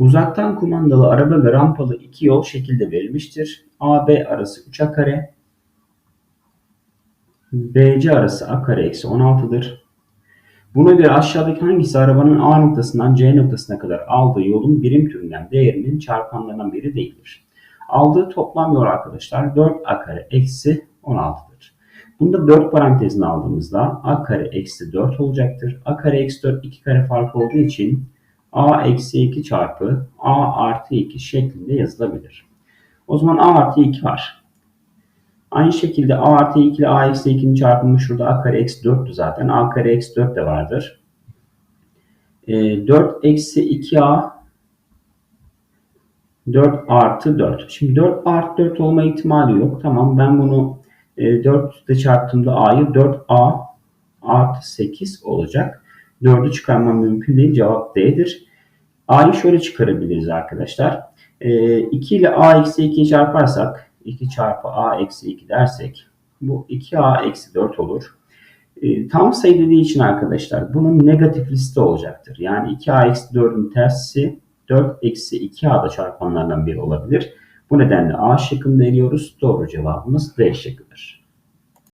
Uzaktan kumandalı araba ve rampalı iki yol şekilde verilmiştir. AB arası 3 a kare. BC arası a kare eksi 16'dır. Buna göre aşağıdaki hangisi arabanın A noktasından C noktasına kadar aldığı yolun birim türünden değerinin çarpanlarından biri değildir. Aldığı toplam yol arkadaşlar 4a kare eksi 16'dır. Bunda 4 parantezini aldığımızda a kare eksi 4 olacaktır. a kare eksi 4 2 kare farkı olduğu için a eksi 2 çarpı a artı 2 şeklinde yazılabilir. O zaman a artı 2 var. Aynı şekilde a artı 2 ile a eksi 2'nin çarpımı şurada a kare eksi 4'tü zaten. a kare eksi 4 de vardır. E, 4 eksi 2a 4 artı 4. Şimdi 4 artı 4 olma ihtimali yok. Tamam ben bunu e, 4 ile çarptığımda a'yı 4a artı 8 olacak. 4'ü çıkarmam mümkün değil. Cevap D'dir. A'yı şöyle çıkarabiliriz arkadaşlar. E, 2 ile a eksi 2'yi çarparsak 2 çarpı a eksi 2 dersek bu 2a eksi 4 olur. E, tam sayı dediği için arkadaşlar bunun negatif liste olacaktır. Yani 2a eksi 4'ün tersi 4 eksi 2a da çarpanlardan biri olabilir. Bu nedenle A şıkkını veriyoruz. Doğru cevabımız D şıkkıdır.